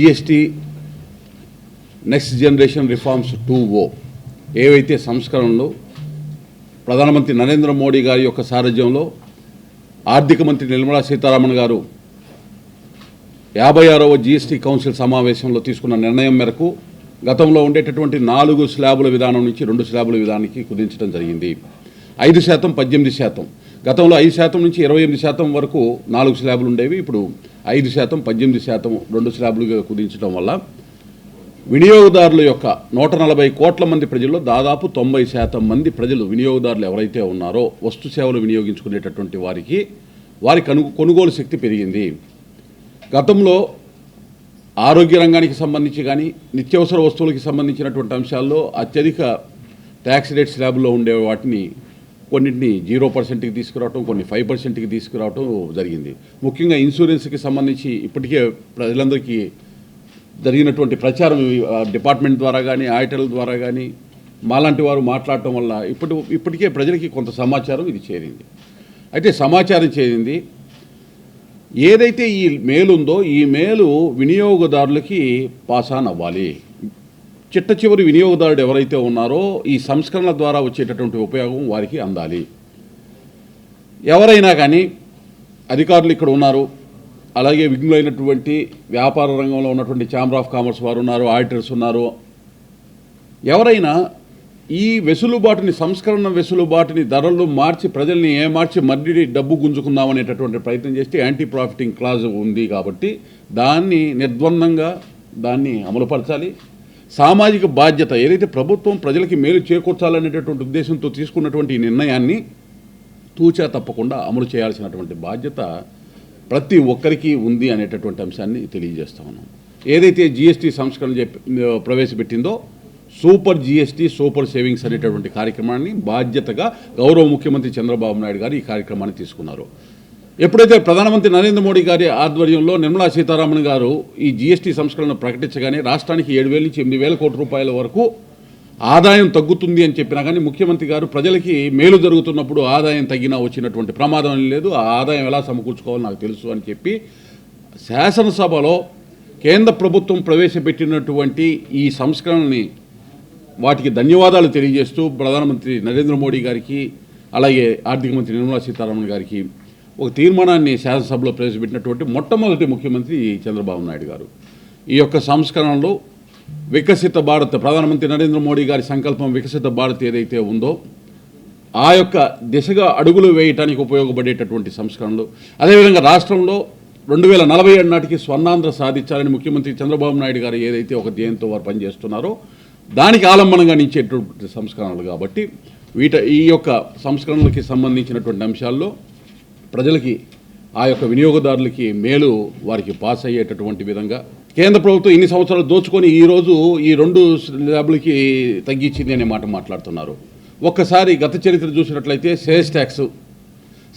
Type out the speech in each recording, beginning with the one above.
GST next generation reforms two O ఏవైతే సంస్కరణలు ప్రధానమంత్రి నరేంద్ర మోడీ గారి యొక్క సారథ్యంలో ఆర్థిక మంత్రి నిర్మలా సీతారామన్ గారు యాభై ఆరవ జిఎస్టీ కౌన్సిల్ సమావేశంలో తీసుకున్న నిర్ణయం మేరకు గతంలో ఉండేటటువంటి నాలుగు స్లాబుల విధానం నుంచి రెండు స్లాబుల విధానానికి కుదించడం జరిగింది. ఐదు శాతం పద్దెనిమిది శాతం. గతంలో ఐదు శాతం నుంచి ఇరవై ఎనిమిది శాతం వరకు నాలుగు స్లాబులు ఉండేవి. ఇప్పుడు ఐదు శాతం పద్దెనిమిది శాతం రెండు స్లాబులుగా కుదించడం వల్ల వినియోగదారుల యొక్క నూట నలభై కోట్ల మంది ప్రజల్లో దాదాపు తొంభై శాతం మంది ప్రజలు వినియోగదారులు ఎవరైతే ఉన్నారో వస్తు సేవలు వినియోగించుకునేటటువంటి వారికి వారి కను కొనుగోలు శక్తి పెరిగింది. గతంలో ఆరోగ్య రంగానికి సంబంధించి కానీ నిత్యావసర వస్తువులకి సంబంధించినటువంటి అంశాల్లో అత్యధిక ట్యాక్స్ రేట్ స్లాబ్లో ఉండే వాటిని కొన్నింటిని జీరో పర్సెంట్కి తీసుకురావటం కొన్ని ఫైవ్ పర్సెంట్కి తీసుకురావటం జరిగింది. ముఖ్యంగా ఇన్సూరెన్స్కి సంబంధించి ఇప్పటికే ప్రజలందరికీ జరిగినటువంటి ప్రచారం డిపార్ట్మెంట్ ద్వారా కానీ ఆడిటర్ల ద్వారా కానీ మాలాంటి వారు మాట్లాడటం వల్ల ఇప్పటి ఇప్పటికే ప్రజలకి కొంత సమాచారం ఇది చేరింది. అయితే సమాచారం చేరింది. ఏదైతే ఈ మేలు ఉందో ఈ మేలు వినియోగదారులకి పాస్ ఆన్ అవ్వాలి. చిట్ట చివరి వినియోగదారుడు ఎవరైతే ఉన్నారో ఈ సంస్కరణల ద్వారా వచ్చేటటువంటి ఉపయోగం వారికి అందాలి. ఎవరైనా కానీ అధికారులు ఇక్కడ ఉన్నారు. అలాగే విఘ్నులైనటువంటి వ్యాపార రంగంలో ఉన్నటువంటి ఛాంబర్ ఆఫ్ కామర్స్ వారు ఉన్నారు ఆడిటర్స్ ఉన్నారు. ఎవరైనా ఈ వెసులుబాటుని సంస్కరణ వెసులుబాటుని ధరలు మార్చి ప్రజల్ని ఏమార్చి మళ్ళీ డబ్బు గుంజుకుందాం అనేటటువంటి ప్రయత్నం చేస్తే యాంటీ ప్రాఫిటింగ్ క్లాజ్ ఉంది కాబట్టి దాన్ని నిర్ద్వందంగా దాన్ని అమలుపరచాలి. సామాజిక బాధ్యత ఏదైతే ప్రభుత్వం ప్రజలకి మేలు చేకూర్చాలనేటటువంటి ఉద్దేశంతో తీసుకున్నటువంటి ఈ నిర్ణయాన్ని తూచా తప్పకుండా అమలు చేయాల్సినటువంటి బాధ్యత ప్రతి ఒక్కరికి ఉంది అనేటటువంటి అంశాన్ని తెలియజేస్తా ఉన్నాం. ఏదైతే జిఎస్టీ సంస్కరణ ప్రవేశపెట్టిందో సూపర్ జిఎస్టీ సూపర్ సేవింగ్స్ అనేటటువంటి కార్యక్రమాన్ని బాధ్యతగా గౌరవ ముఖ్యమంత్రి చంద్రబాబు నాయుడు గారు ఈ కార్యక్రమాన్ని తీసుకున్నారు. ఎప్పుడైతే ప్రధానమంత్రి నరేంద్ర మోడీ గారి ఆధ్వర్యంలో నిర్మలా సీతారామన్ గారు ఈ జీఎస్టీ సంస్కరణను ప్రకటించగానే రాష్ట్రానికి ఏడు వేల నుంచి ఎనిమిది వేల కోట్ల రూపాయల వరకు ఆదాయం తగ్గుతుంది అని చెప్పినా కానీ ముఖ్యమంత్రి గారు ప్రజలకి మేలు జరుగుతున్నప్పుడు ఆదాయం తగ్గినా వచ్చినటువంటి ప్రమాదం లేదు. ఆ ఆదాయం ఎలా సమకూర్చుకోవాలో నాకు తెలుసు అని చెప్పి శాసనసభలో కేంద్ర ప్రభుత్వం ప్రవేశపెట్టినటువంటి ఈ సంస్కరణని వాటికి ధన్యవాదాలు తెలియజేస్తూ ప్రధానమంత్రి నరేంద్ర మోడీ గారికి అలాగే ఆర్థిక మంత్రి నిర్మలా సీతారామన్ గారికి ఒక తీర్మానాన్ని శాసనసభలో ప్రవేశపెట్టినటువంటి మొట్టమొదటి ముఖ్యమంత్రి చంద్రబాబు నాయుడు గారు. ఈ యొక్క సంస్కరణలో వికసిత భారత్ ప్రధానమంత్రి నరేంద్ర మోడీ గారి సంకల్పం వికసిత భారత్ ఏదైతే ఉందో ఆ యొక్క దిశగా అడుగులు వేయటానికి ఉపయోగపడేటటువంటి సంస్కరణలు. అదేవిధంగా రాష్ట్రంలో రెండు వేల నలభై ఏడు నాటికి స్వర్ణాంధ్ర సాధించాలని ముఖ్యమంత్రి చంద్రబాబు నాయుడు గారు ఏదైతే ఒక ధ్యేయంతో వారు పనిచేస్తున్నారో దానికి ఆలంబనంగా నిచ్చేటటువంటి సంస్కరణలు కాబట్టి వీట ఈ యొక్క సంస్కరణలకి సంబంధించినటువంటి అంశాల్లో ప్రజలకి ఆ యొక్క వినియోగదారులకి మేలు వారికి పాస్ అయ్యేటటువంటి విధంగా. కేంద్ర ప్రభుత్వం ఇన్ని సంవత్సరాలు దోచుకొని ఈరోజు ఈ రెండు ల్యాబ్లకి తగ్గించింది అనే మాట మాట్లాడుతున్నారు. ఒక్కసారి గత చరిత్ర చూసినట్లయితే sales tax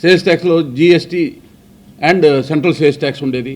sales ట్యాక్స్లో GST and central sales tax ఉండేది.